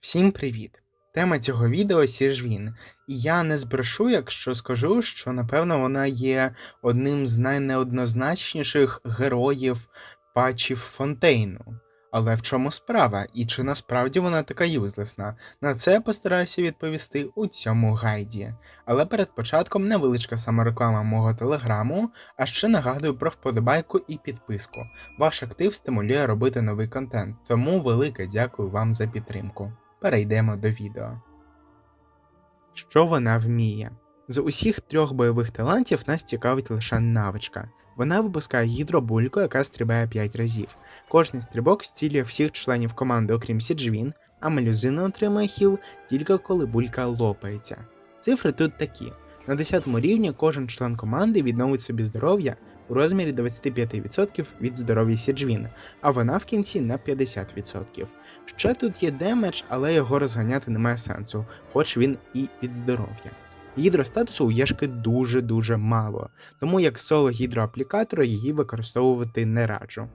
Всім привіт! Тема цього відео Сіжвін. І я не збрешу, якщо скажу, що напевно вона є одним з найнеоднозначніших героїв патчів Фонтейну. Але в чому справа? І чи насправді вона така юзлесна? На це я постараюся відповісти у цьому гайді. Але перед початком невеличка самореклама мого телеграму, а ще нагадую про вподобайку і підписку. Ваш актив стимулює робити новий контент, тому велике дякую вам за підтримку. Перейдемо до відео. Що вона вміє? З усіх трьох бойових талантів нас цікавить лише навичка. Вона випускає гідробульку, яка стрибає 5 разів. Кожний стрибок зцілює всіх членів команди, окрім Сіджвін, а мелюзина отримує хіл тільки коли булька лопається. Цифри тут такі: на 10 рівні кожен член команди відновить собі здоров'я у розмірі 25% від здоров'я Сіджвін, а вона в кінці на 50%. Ще тут є демедж, але його розганяти немає сенсу, хоч він і від здоров'я. Гідростатусу у Єшки дуже-дуже мало, тому як соло гідроаплікатора її використовувати не раджу.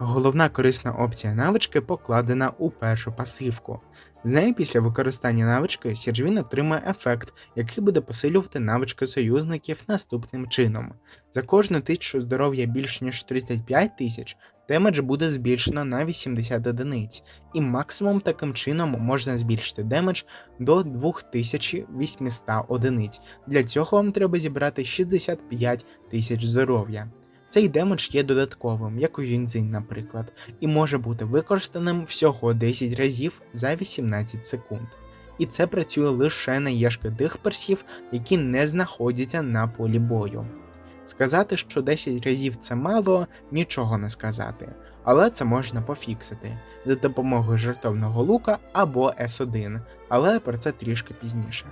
Головна корисна опція навички покладена у першу пасивку. З нею після використання навички Сіржвін отримує ефект, який буде посилювати навички союзників наступним чином. За кожну тисячу здоров'я більш ніж 35 тисяч, демедж буде збільшено на 80 одиниць, і максимум таким чином можна збільшити демедж до 2800 одиниць. Для цього вам треба зібрати 65 тисяч здоров'я. Цей демедж є додатковим, як у Юньцзинь, наприклад, і може бути використаним всього 10 разів за 18 секунд. І це працює лише на єшки тих персів, які не знаходяться на полі бою. Сказати, що 10 разів це мало, нічого не сказати, але це можна пофіксити за допомогою жартовного лука або S1, але про це трішки пізніше.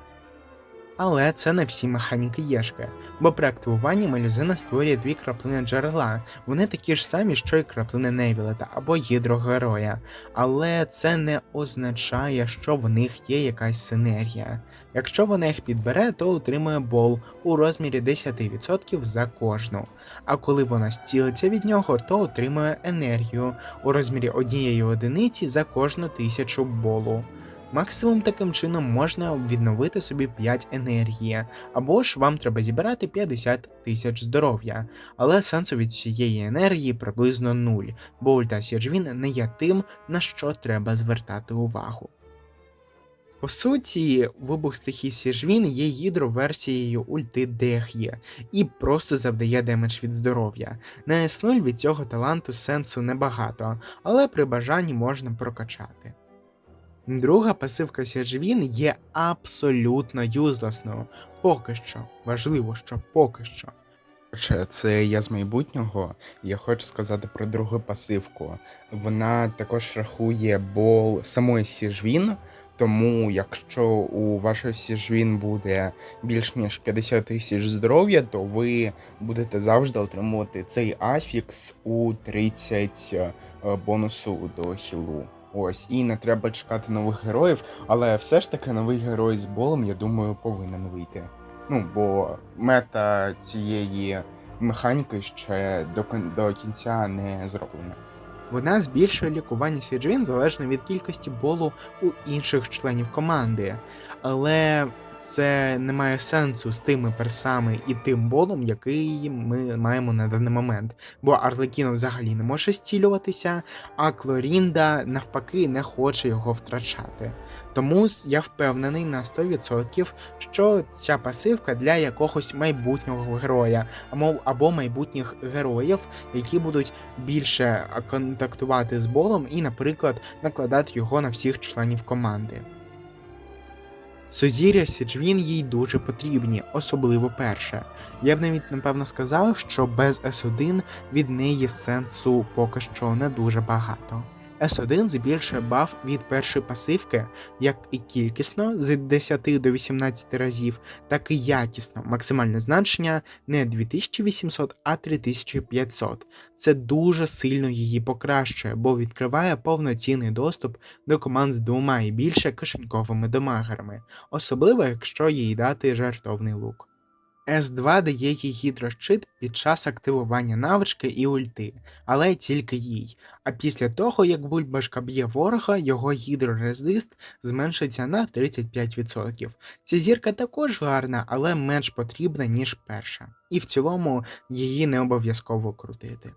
Але це не всі механіки Єшки, бо при активуванні мелюзина створює дві краплини джерела. Вони такі ж самі, що й краплини Невілета або гідрогероя. Але це не означає, що в них є якась синергія. Якщо вона їх підбере, то отримує бол у розмірі 10% за кожну. А коли вона зцілиться від нього, то отримує енергію у розмірі однієї одиниці за кожну тисячу болу. Максимум таким чином можна відновити собі 5 енергії, або ж вам треба зібрати 50 тисяч здоров'я, але сенсу від цієї енергії приблизно 0, бо ульта Сіржвін не є тим, на що треба звертати увагу. По суті, вибух стихії Сіжвін є гідроверсією ульти Дех'є і просто завдає демедж від здоров'я. На S0 від цього таланту сенсу небагато, але при бажанні можна прокачати. Друга пасивка Сіджвін є абсолютно юзлесною. Поки що. Важливо, що поки що. Короче, Це я з майбутнього. Я хочу сказати про другу пасивку. Вона також рахує бол самої Сіжвін, тому якщо у вашої Сіжвін буде більш ніж 50 тисяч здоров'я, то ви будете завжди отримувати цей афікс у 30 е, бонусу до хілу. Ось, і не треба чекати нових героїв, але все ж таки новий герой з болом, я думаю, повинен вийти. Ну, бо мета цієї механіки ще до, до кінця не зроблена. Вона збільшує лікування Сіджвін залежно від кількості болу у інших членів команди. Але це не має сенсу з тими персами і тим болом, який ми маємо на даний момент. Бо Арлекіно взагалі не може зцілюватися, а Клорінда навпаки не хоче його втрачати. Тому я впевнений на 100%, що ця пасивка для якогось майбутнього героя, або майбутніх героїв, які будуть більше контактувати з болом і, наприклад, накладати його на всіх членів команди. Сузір'я Сіджвін їй дуже потрібні, особливо перше. Я б навіть напевно сказав, що без С1 від неї сенсу поки що не дуже багато. С1 збільшує баф від першої пасивки, як і кількісно з 10 до 18 разів, так і якісно. Максимальне значення не 2800, а 3500. Це дуже сильно її покращує, бо відкриває повноцінний доступ до команд з двома і більше кишеньковими домагерами, особливо якщо їй дати жартовний лук. С2 дає їй гідрощит під час активування навички і ульти, але тільки їй. А після того, як бульбашка б'є ворога, його гідрорезист зменшиться на 35%. Ця зірка також гарна, але менш потрібна, ніж перша. І в цілому її не обов'язково крутити.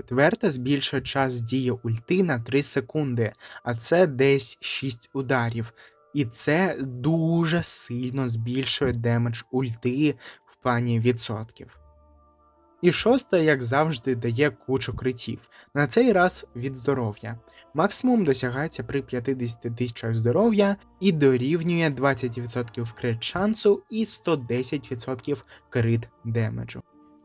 Четверта збільшує час дії ульти на 3 секунди, а це десь 6 ударів. І це дуже сильно збільшує демедж ульти в плані відсотків. І шоста, як завжди, дає кучу критів. На цей раз від здоров'я. Максимум досягається при 50 тисячах здоров'я і дорівнює 20% крит шансу і 110% крит демеджу.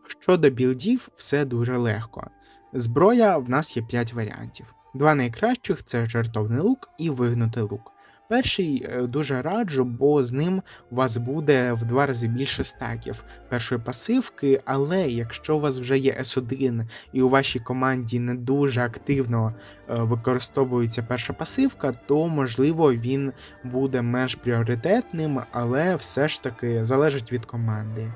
Щодо білдів, все дуже легко. Зброя в нас є 5 варіантів. Два найкращих це жартовний лук і вигнутий лук. Перший е, дуже раджу, бо з ним у вас буде в два рази більше стаків першої пасивки, але якщо у вас вже є S1 і у вашій команді не дуже активно е, використовується перша пасивка, то можливо він буде менш пріоритетним, але все ж таки залежить від команди.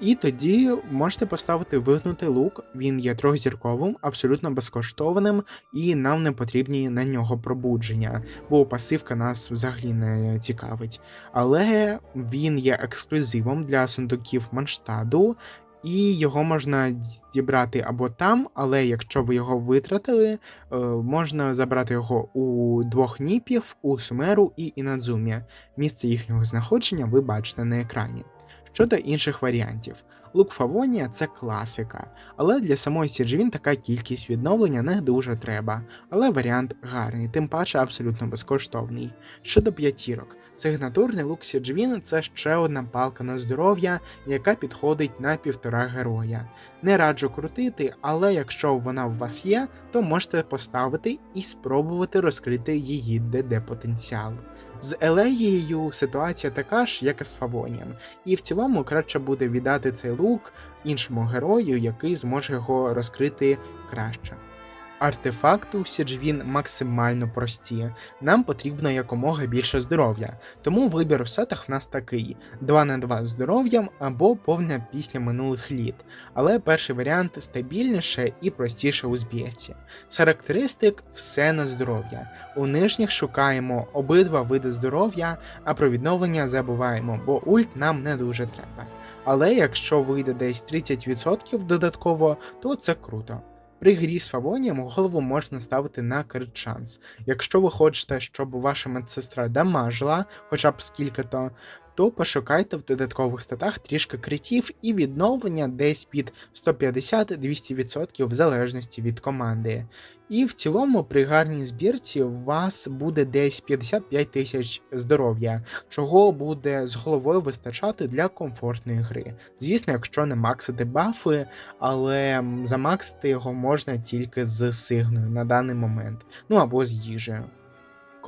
І тоді можете поставити вигнутий лук, він є трьохзірковим, абсолютно безкоштовним, і нам не потрібні на нього пробудження, бо пасивка нас взагалі не цікавить. Але він є ексклюзивом для сундуків Манштаду, і його можна зібрати або там, але якщо ви його витратили, е, можна забрати його у двох ніпів, у Сумеру і Інадзумі. Місце їхнього знаходження ви бачите на екрані. Щодо інших варіантів, лук Фавонія це класика, але для самої Сіджвін така кількість відновлення не дуже треба, але варіант гарний, тим паче абсолютно безкоштовний. Щодо п'ятірок, сигнатурний лук Сіджвін це ще одна палка на здоров'я, яка підходить на півтора героя. Не раджу крутити, але якщо вона у вас є, то можете поставити і спробувати розкрити її ДД потенціал. З Елеєю ситуація така ж, як і з Фавонієм, і в цілому краще буде віддати цей лук іншому герою, який зможе його розкрити краще. Артефакти у Сіджвін максимально прості. Нам потрібно якомога більше здоров'я, тому вибір у сетах в нас такий: 2 на 2 з здоров'ям або повна пісня минулих літ. Але перший варіант стабільніше і простіше у збірці. З характеристик все на здоров'я. У нижніх шукаємо обидва види здоров'я, а про відновлення забуваємо, бо ульт нам не дуже треба. Але якщо вийде десь 30% додатково, то це круто. При грі з Фавонієм голову можна ставити на крит шанс. Якщо ви хочете, щоб ваша медсестра дамажила, хоча б скільки-то, то пошукайте в додаткових статах трішки критів і відновлення десь під 150-200% в залежності від команди. І в цілому при гарній збірці у вас буде десь 55 тисяч здоров'я, чого буде з головою вистачати для комфортної гри. Звісно, якщо не максити бафи, але замаксити його можна тільки з сигною на даний момент, ну або з їжею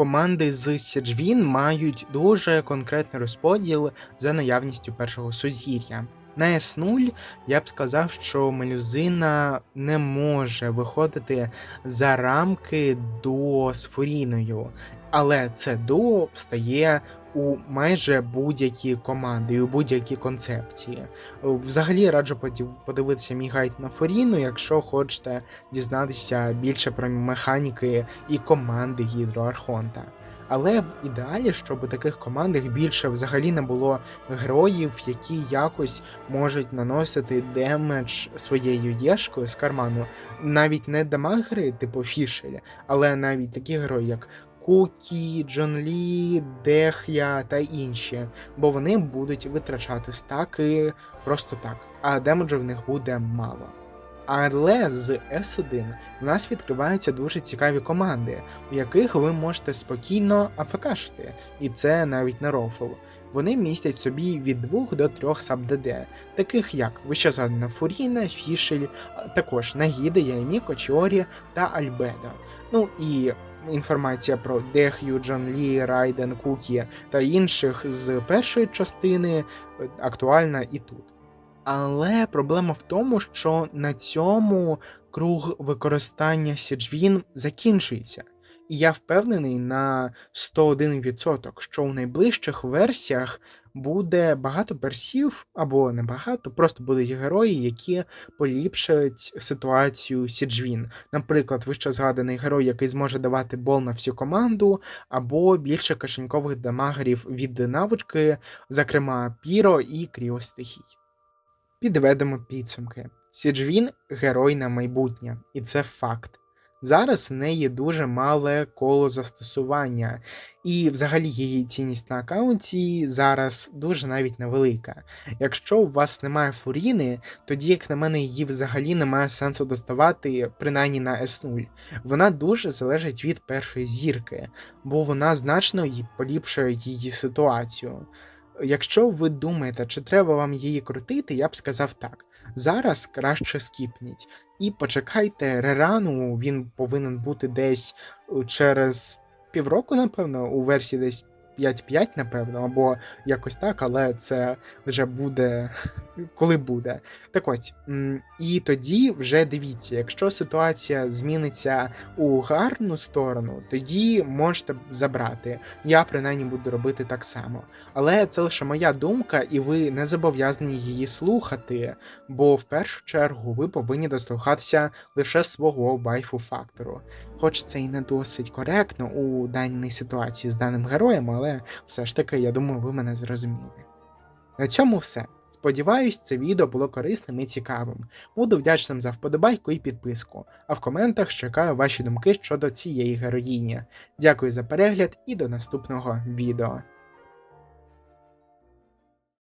команди з Сіджвін мають дуже конкретний розподіл за наявністю першого сузір'я. На С0 я б сказав, що мелюзина не може виходити за рамки до з Фуріною, але це дуо встає у майже будь-які команди, у будь-які концепції. Взагалі раджу подивитися мій гайд на Форіну, якщо хочете дізнатися більше про механіки і команди Гідроархонта. Але в ідеалі, щоб у таких командах більше взагалі не було героїв, які якось можуть наносити демедж своєю єшкою з карману, навіть не дамагери, типу Фішелі, але навіть такі герої, як Кукі, Джон Лі, Дех'я та інші, бо вони будуть витрачати стаки просто так, а демеджу в них буде мало. Але з S1 в нас відкриваються дуже цікаві команди, у яких ви можете спокійно афекашити, і це навіть не рофл. Вони містять собі від 2 до 3 саб-ДД, таких як вищезгадана Фуріна, Фішель, також Нагіда, Яйміко, Чіорі та Альбедо. Ну і інформація про Дех'ю, Джон Лі, Райден, Кукі та інших з першої частини е, актуальна і тут. Але проблема в тому, що на цьому круг використання Сіджвін закінчується. І я впевнений на 101%, що у найближчих версіях буде багато персів, або не багато, просто будуть герої, які поліпшать ситуацію Сіджвін. Наприклад, вище згаданий герой, який зможе давати бол на всю команду, або більше кишенькових дамагерів від навички, зокрема Піро і Кріостихій. Підведемо підсумки. Сіджвін герой на майбутнє, і це факт. Зараз в неї дуже мале коло застосування, і взагалі її цінність на аккаунті зараз дуже навіть невелика. Якщо у вас немає фуріни, тоді, як на мене, її взагалі немає сенсу доставати, принаймні на S0. Вона дуже залежить від першої зірки, бо вона значно поліпшує її ситуацію. Якщо ви думаєте, чи треба вам її крутити, я б сказав так. Зараз краще скіпніть. І почекайте рерану, він повинен бути десь е, через півроку, напевно, у версії десь 5.5, напевно, або якось так, але це вже буде коли буде. Так ось, і тоді вже дивіться, якщо ситуація зміниться у гарну сторону, тоді можете забрати. Я принаймні буду робити так само. Але це лише моя думка, і ви не зобов'язані її слухати, бо в першу чергу ви повинні дослухатися лише свого вайфу фактору. Хоч це і не досить коректно у даній ситуації з даним героєм, але все ж таки, я думаю, ви мене зрозуміли. На цьому все. Сподіваюсь, це відео було корисним і цікавим. Буду вдячним за вподобайку і підписку, а в коментах чекаю ваші думки щодо цієї героїні. Дякую за перегляд і до наступного відео.